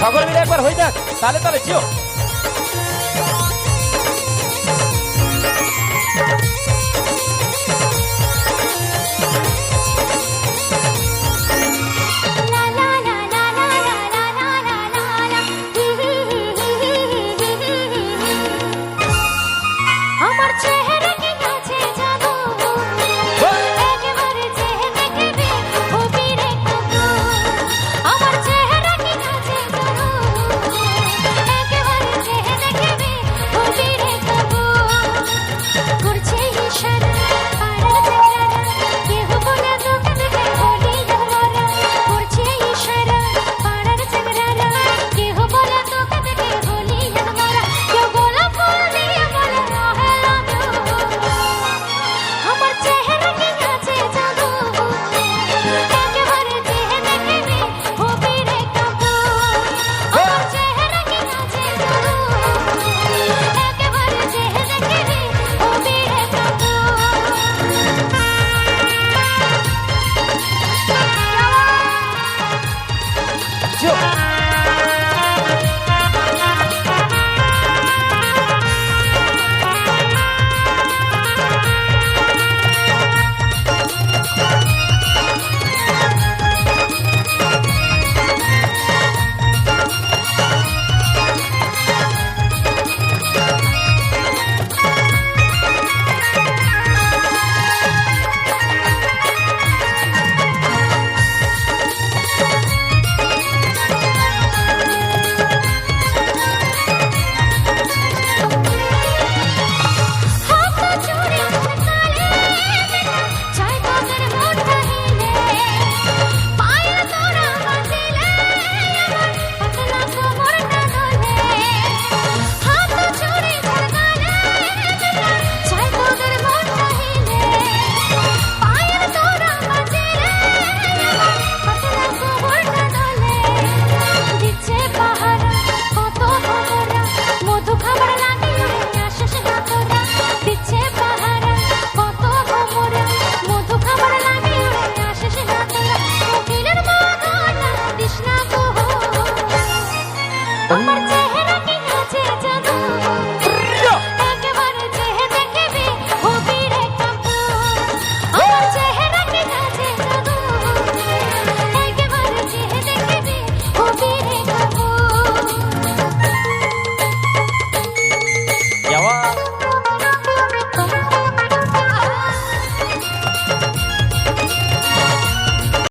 সকল মিলে একবার হয়ে যাক তাহলে তাহলে চিও